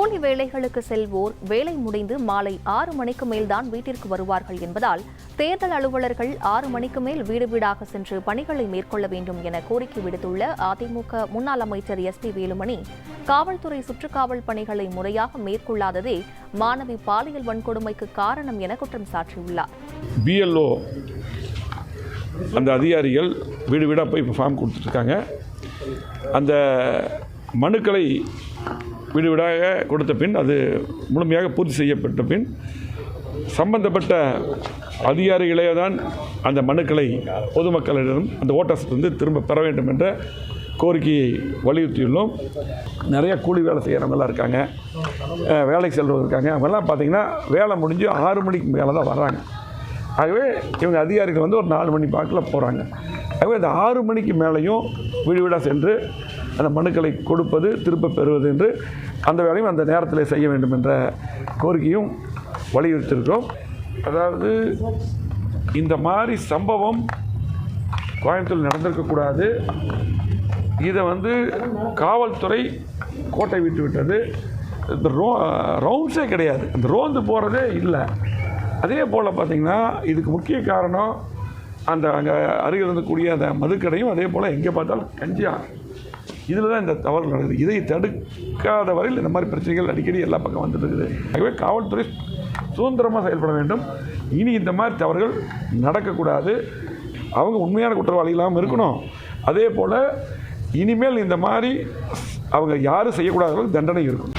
கூலி வேலைகளுக்கு செல்வோர் வேலை முடிந்து மாலை ஆறு மணிக்கு மேல்தான் வீட்டிற்கு வருவார்கள் என்பதால் தேர்தல் அலுவலர்கள் ஆறு மணிக்கு மேல் வீடு வீடாக சென்று பணிகளை மேற்கொள்ள வேண்டும் என கோரிக்கை விடுத்துள்ள அதிமுக முன்னாள் அமைச்சர் எஸ் பி வேலுமணி காவல்துறை சுற்றுக்காவல் பணிகளை முறையாக மேற்கொள்ளாததே மாணவி பாலியல் வன்கொடுமைக்கு காரணம் என குற்றம் சாட்டியுள்ளார் பிஎல்ஓ அந்த அதிகாரிகள் வீடு வீடாக போய் ஃபார்ம் கொடுத்துட்ருக்காங்க அந்த மனுக்களை வீடு வீடாக கொடுத்த பின் அது முழுமையாக பூர்த்தி செய்யப்பட்ட பின் சம்பந்தப்பட்ட அதிகாரிகளே தான் அந்த மனுக்களை பொதுமக்களிடம் அந்த ஓட்டர்ஸ் வந்து திரும்ப பெற வேண்டும் என்ற கோரிக்கையை வலியுறுத்தியுள்ளோம். நிறைய கூலி வேலை செய்கிறவங்களாம் இருக்காங்க. வேலைக்கு செல்றவங்க இருக்காங்க. அவங்கெல்லாம் பார்த்தீங்கன்னா வேலை முடிஞ்சு ஆறு மணிக்கு மேலே தான் வர்றாங்க. ஆகவே இவங்க அதிகாரிகள் வந்து ஒரு நாலு மணி வாக்கில் போகிறாங்க ஆகவே இந்த ஆறு மணிக்கு மேலேயும் வீடு வீடாக சென்று அந்த மனுக்களை கொடுப்பது திரும்ப பெறுவது என்று அந்த வேலையும் அந்த நேரத்தில் செய்ய வேண்டும் என்ற கோரிக்கையும் வலியுறுத்தியிருக்கிறோம். அதாவது இந்த மாதிரி சம்பவம் கோயம்புத்தூர் நடந்திருக்கக்கூடாது இதை வந்து காவல்துறை கோட்டை விட்டு விட்டது. இந்த ரோ ரவுண்ட்ஸே கிடையாது. இந்த ரோந்து போகிறதே இல்லை. அதே போல் பார்த்திங்கன்னா இதுக்கு முக்கிய காரணம் அந்த அங்கே அருகில் இருந்தக்கூடிய அந்த மதுக்கடையும் அதே போல் எங்கே பார்த்தாலும் கஞ்சியா. இதில் தான் இந்த தவறு நடக்குது. இதை தடுக்காத வரையில் இந்த மாதிரி பிரச்சனைகள் அடிக்கடி எல்லா பக்கம் வந்துட்டு இருக்குது. ஆகவே காவல்துறை சுதந்திரமாக செயல்பட வேண்டும். இனி இந்த மாதிரி தவறுகள் நடக்கக்கூடாது. அவங்க உண்மையான குற்றவாளி இல்லாமல் இருக்கணும். அதே போல் இனிமேல் இந்த மாதிரி அவங்க யாரும் செய்யக்கூடாத அளவுக்கு தண்டனை இருக்கும்.